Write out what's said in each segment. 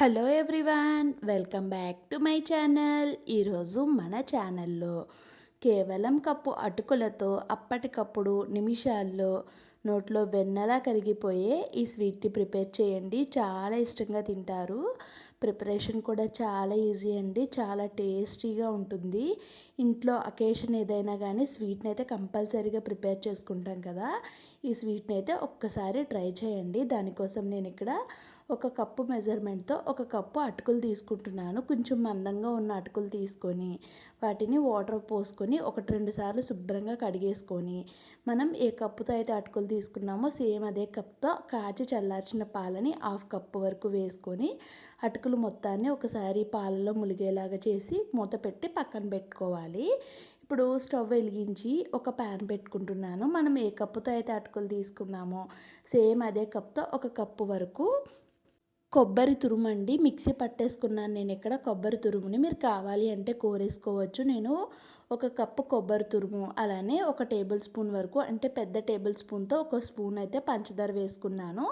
Hello everyone welcome back to my channel. ఈరోజు మన ఛానల్లో కేవలం కప్పు అటుకులతో అప్పటికప్పుడు నిమిషాల్లో నోట్లో వెన్నలా కరిగిపోయే ఈ స్వీట్ని ప్రిపేర్ చేయండి. చాలా ఇష్టంగా తింటారు. ప్రిపరేషన్ కూడా చాలా ఈజీ అండి. చాలా టేస్టీగా ఉంటుంది. ఇంట్లో అకేషన్ ఏదైనా కానీ స్వీట్ని అయితే కంపల్సరీగా ప్రిపేర్ చేసుకుంటాం కదా. ఈ స్వీట్ని అయితే ఒక్కసారి ట్రై చేయండి. దానికోసం నేను ఇక్కడ ఒక కప్పు మెజర్మెంట్తో ఒక కప్పు అటుకులు తీసుకుంటున్నాను. కొంచెం మందంగా ఉన్న అటుకులు తీసుకొని వాటిని వాటర్ పోసుకొని ఒకటి రెండు సార్లు శుభ్రంగా కడిగేసుకొని మనం ఏ కప్పుతో అయితే అటుకులు తీసుకున్నామో సేమ్ అదే కప్తో కాచి చల్లార్చిన పాలని హాఫ్ కప్పు వరకు వేసుకొని అటుకులు మొత్తాన్ని ఒకసారి పాలలో ములిగేలాగా చేసి మూత పెట్టి పక్కన పెట్టుకోవాలి. ఇప్పుడు స్టవ్ వెలిగించి ఒక ప్యాన్ పెట్టుకుంటున్నాను. మనం ఏ కప్పుతో అయితే అటుకులు తీసుకున్నామో సేమ్ అదే కప్తో ఒక కప్పు వరకు కొబ్బరి తురుమండి. మిక్సీ పట్టేసుకున్నాను. నేను ఇక్కడ కొబ్బరి తురుముని మీరు కావాలి అంటే కోరేసుకోవచ్చు. నేను ఒక కప్పు కొబ్బరి తురుము అలానే ఒక టేబుల్ స్పూన్ వరకు అంటే పెద్ద టేబుల్ స్పూన్తో ఒక స్పూన్ అయితే పంచదార వేసుకున్నాను.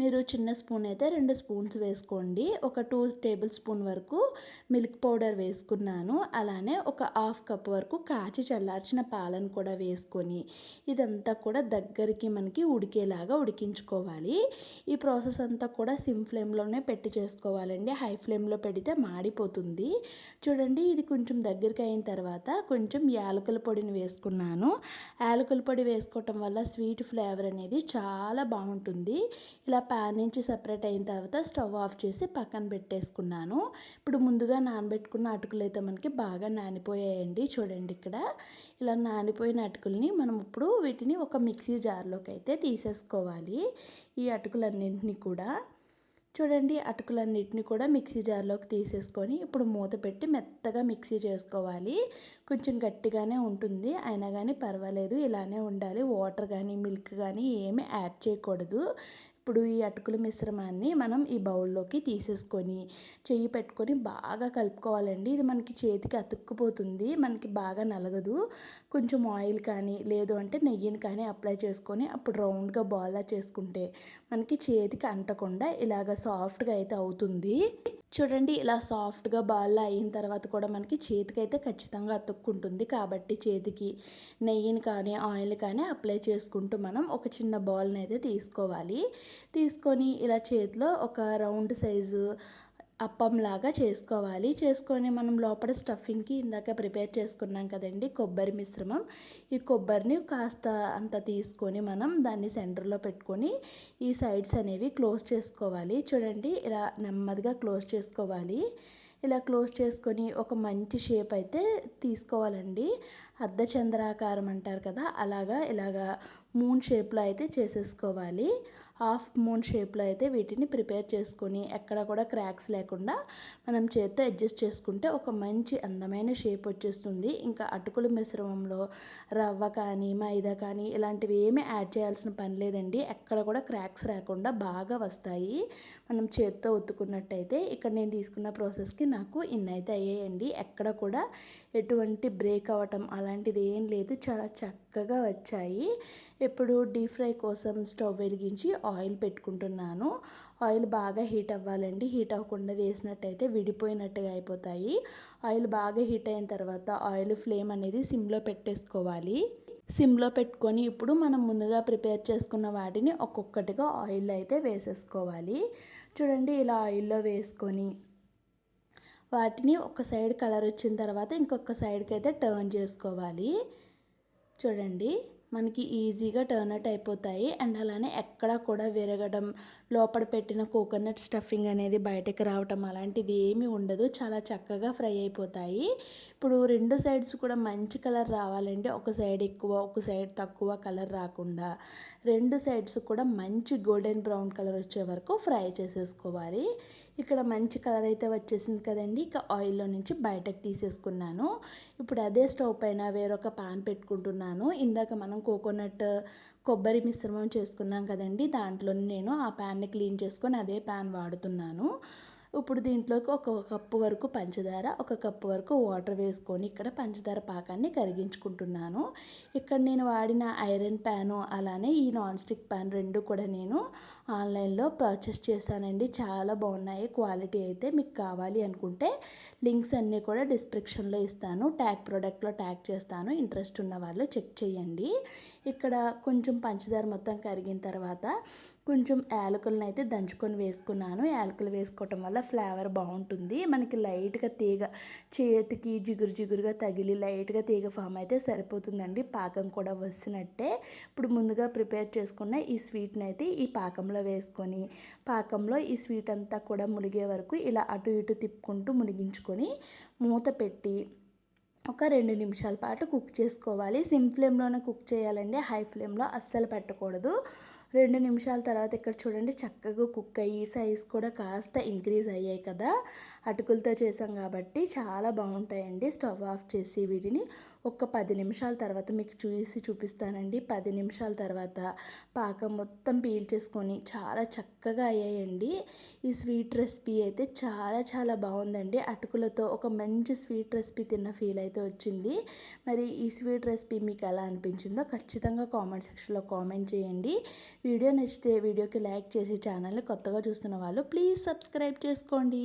మీరు చిన్న స్పూన్ అయితే రెండు స్పూన్స్ వేసుకోండి. ఒక టూ టేబుల్ స్పూన్ వరకు మిల్క్ పౌడర్ వేసుకున్నాను. అలానే ఒక హాఫ్ కప్ వరకు కాచి చల్లార్చిన పాలను కూడా వేసుకొని ఇదంతా కూడా దగ్గరికి మనకి ఉడికేలాగా ఉడికించుకోవాలి. ఈ ప్రాసెస్ అంతా కూడా సిమ్ ఫ్లేమ్లోనే పెట్టి చేసుకోవాలండి. హై ఫ్లేమ్లో పెడితే మాడిపోతుంది. చూడండి ఇది కొంచెం దగ్గరికి అయిన తర్వాత కొంచెం కొంచెం యాలకుల పొడిని వేసుకున్నాను. యాలకుల పొడి వేసుకోవటం వల్ల స్వీట్ ఫ్లేవర్ అనేది చాలా బాగుంటుంది. ఇలా ప్యాన్ నుంచి సపరేట్ అయిన తర్వాత స్టవ్ ఆఫ్ చేసి పక్కన పెట్టేసుకున్నాను. ఇప్పుడు ముందుగా నానబెట్టుకున్న అటుకులు అయితే మనకి బాగా నానిపోయాయండి. చూడండి ఇక్కడ. ఇలా నానిపోయిన అటుకుల్ని మనం ఇప్పుడు వీటిని ఒక మిక్సీ జార్లోకి అయితే తీసేసుకోవాలి. ఈ అటుకులన్నింటినీ కూడా. చూడండి అటుకులన్నిటిని కూడా మిక్సీ జార్లోకి తీసేసుకొని ఇప్పుడు మూత పెట్టి మెత్తగా మిక్సీ చేసుకోవాలి. కొంచెం గట్టిగానే ఉంటుంది. అయినా కానీ పర్వాలేదు ఇలానే ఉండాలి. వాటర్ కానీ మిల్క్ కానీ ఏమీ యాడ్ చేయకూడదు. ఇప్పుడు ఈ అటుకుల మిశ్రమాన్ని మనం ఈ బౌల్లోకి తీసేసుకొని చెయ్యి పెట్టుకొని బాగా కలుపుకోవాలండి. ఇది మనకి చేతికి అతుక్కుపోతుంది మనకి బాగా నలగదు. కొంచెం ఆయిల్ కానీ లేదు అంటే నెయ్యిని కానీ అప్లై చేసుకొని అప్పుడు రౌండ్గా బాల్లా చేసుకుంటే మనకి చేతికి అంటకుండా ఇలాగ సాఫ్ట్గా అయితే అవుతుంది. చూడండి ఇలా సాఫ్ట్గా బాల్ అయిన తర్వాత కూడా మనకి చేతికి అయితే ఖచ్చితంగా అతుక్కుంటుంది. కాబట్టి చేతికి నెయ్యిని కానీ ఆయిల్ కానీ అప్లై చేసుకుంటూ మనం ఒక చిన్న బాల్ని అయితే తీసుకోవాలి. తీసుకొని ఇలా చేతిలో ఒక రౌండ్ సైజు అప్పంలాగా చేసుకోవాలి. చేసుకొని మనం లోపల స్టఫింగ్కి ఇందాక ప్రిపేర్ చేసుకున్నాం కదండి కొబ్బరి మిశ్రమం. ఈ కొబ్బరిని కాస్త అంత తీసుకొని మనం దాన్ని సెంటర్లో పెట్టుకొని ఈ సైడ్స్ అనేవి క్లోజ్ చేసుకోవాలి. చూడండి ఇలా నెమ్మదిగా క్లోజ్ చేసుకోవాలి. ఇలా క్లోజ్ చేసుకొని ఒక మంచి షేప్ అయితే తీసుకోవాలండి. అర్ధచంద్రాకారం అంటారు కదా అలాగా ఇలాగా మూన్ షేప్లో అయితే చేసేసుకోవాలి. హాఫ్ మూన్ షేప్లో అయితే వీటిని ప్రిపేర్ చేసుకొని ఎక్కడ కూడా క్రాక్స్ లేకుండా మనం చేత్తో అడ్జస్ట్ చేసుకుంటే ఒక మంచి అందమైన షేప్ వచ్చేస్తుంది. ఇంకా అటుకుల మిశ్రమంలో రవ్వ కానీ మైదా కానీ ఇలాంటివి ఏమీ యాడ్ చేయాల్సిన పని లేదండి. ఎక్కడ కూడా క్రాక్స్ రాకుండా బాగా వస్తాయి. మనం చేత్తో ఒత్తుకున్నట్టయితే ఇక్కడ నేను తీసుకున్న ప్రాసెస్కి నాకు ఇన్నైతే అయ్యాయండి. ఎక్కడ కూడా ఎటువంటి బ్రేక్ అవ్వటం అలా అలాంటిది ఏం లేదు. చాలా చక్కగా వచ్చాయి. ఇప్పుడు డీప్ ఫ్రై కోసం స్టవ్ వెలిగించి ఆయిల్ పెట్టుకుంటున్నాను. ఆయిల్ బాగా హీట్ అవ్వాలండి. హీట్ అవ్వకుండా వేసినట్టయితే విడిపోయినట్టుగా అయిపోతాయి. ఆయిల్ బాగా హీట్ అయిన తర్వాత ఆయిల్ ఫ్లేమ్ అనేది సిమ్లో పెట్టేసుకోవాలి. సిమ్లో పెట్టుకొని ఇప్పుడు మనం ముందుగా ప్రిపేర్ చేసుకున్న వాటిని ఒక్కొక్కటిగా ఆయిల్ అయితే వేసేసుకోవాలి. చూడండి ఇలా ఆయిల్లో వేసుకొని వాటిని ఒక సైడ్ కలర్ వచ్చిన తర్వాత ఇంకొక సైడ్కి అయితే టర్న్ చేసుకోవాలి. చూడండి మనకి ఈజీగా టర్న్ అవుట్ అయిపోతాయి. అండ్ అలానే ఎక్కడా కూడా విరగడం లోపల పెట్టిన కోకోనట్ స్టఫింగ్ అనేది బయటకు రావటం అలాంటివి ఏమీ ఉండదు. చాలా చక్కగా ఫ్రై అయిపోతాయి. ఇప్పుడు రెండు సైడ్స్ కూడా మంచి కలర్ రావాలంటే ఒక సైడ్ ఎక్కువ ఒక సైడ్ తక్కువ కలర్ రాకుండా రెండు సైడ్స్ కూడా మంచి గోల్డెన్ బ్రౌన్ కలర్ వచ్చే వరకు ఫ్రై చేసేసుకోవాలి. ఇక్కడ మంచి కలర్ అయితే వచ్చేసింది కదండి. ఇక ఆయిల్లో నుంచి బయటకు తీసేసుకున్నాను. ఇప్పుడు అదే స్టవ్ పైన వేరొక పాన్ పెట్టుకుంటున్నాను. ఇందాక మనం కోకోనట్ కొబ్బరి మిశ్రమం చేసుకున్నాం కదండి. దాంట్లో నేను ఆ ప్యాన్ని క్లీన్ చేసుకొని అదే ప్యాన్ వాడుతున్నాను. ఇప్పుడు దీంట్లోకి ఒక కప్పు వరకు పంచదార ఒక కప్పు వరకు వాటర్ వేసుకొని ఇక్కడ పంచదార పాకాన్ని కరిగించుకుంటున్నాను. ఇక్కడ నేను వాడిన ఐరన్ ప్యాను అలానే ఈ నాన్ స్టిక్ ప్యాన్ రెండు కూడా నేను ఆన్లైన్లో పర్చేస్ చేశానండి. చాలా బాగున్నాయి క్వాలిటీ అయితే మీకు కావాలి అనుకుంటే. లింక్స్ అన్నీ కూడా డిస్క్రిప్షన్లో ఇస్తాను. ట్యాగ్ ప్రోడక్ట్లో ట్యాగ్ చేస్తాను. ఇంట్రెస్ట్ ఉన్న వాళ్ళు చెక్ చేయండి. ఇక్కడ కొంచెం పంచదార మొత్తం కరిగిన తర్వాత కొంచెం యాలకులను అయితే దంచుకొని వేసుకున్నాను. యాలకులు వేసుకోవటం వల్ల ఫ్లేవర్ బాగుంటుంది. మనకి లైట్గా తీగ చేతికి జిగురు జిగురుగా తగిలి లైట్గా తీగ ఫామ్ అయితే సరిపోతుందండి. పాకం కూడా వచ్చినట్టే ఇప్పుడు ముందుగా ప్రిపేర్ చేసుకున్న ఈ స్వీట్ని అయితే ఈ పాకంలో వేసుకొని పాకంలో ఈ స్వీట్ అంతా కూడా మునిగే వరకు ఇలా అటు ఇటు తిప్పుకుంటూ మునిగించుకొని మూత పెట్టి ఒక రెండు నిమిషాల పాటు కుక్ చేసుకోవాలి. సిమ్ ఫ్లేమ్లోనే కుక్ చేయాలండి. హై ఫ్లేమ్లో అస్సలు పెట్టకూడదు. రెండు నిమిషాల తర్వాత ఇక్కడ చూడండి చక్కగా కుక్ అయ్యి సైజ్ కూడా కాస్త ఇంక్రీజ్ అయ్యాయి కదా. అటుకులతో చేసాం కాబట్టి చాలా బాగుంటాయండి. స్టవ్ ఆఫ్ చేసి వీటిని ఒక పది నిమిషాల తర్వాత మీకు చూసి చూపిస్తానండి. పది నిమిషాల తర్వాత పాకం మొత్తం పీల్చేసుకొని చాలా చక్కగా అయ్యాయండి. ఈ స్వీట్ రెసిపీ అయితే చాలా చాలా బాగుందండి. అటుకులతో ఒక మంచి స్వీట్ రెసిపీ తిన్న ఫీల్ అయితే వచ్చింది. మరి ఈ స్వీట్ రెసిపీ మీకు ఎలా అనిపించిందో ఖచ్చితంగా కామెంట్ సెక్షన్లో కామెంట్ చేయండి. వీడియో నచ్చితే వీడియోకి లైక్ చేసి ఛానల్ని కొత్తగా చూస్తున్న వాళ్ళు ప్లీజ్ సబ్స్క్రైబ్ చేసుకోండి.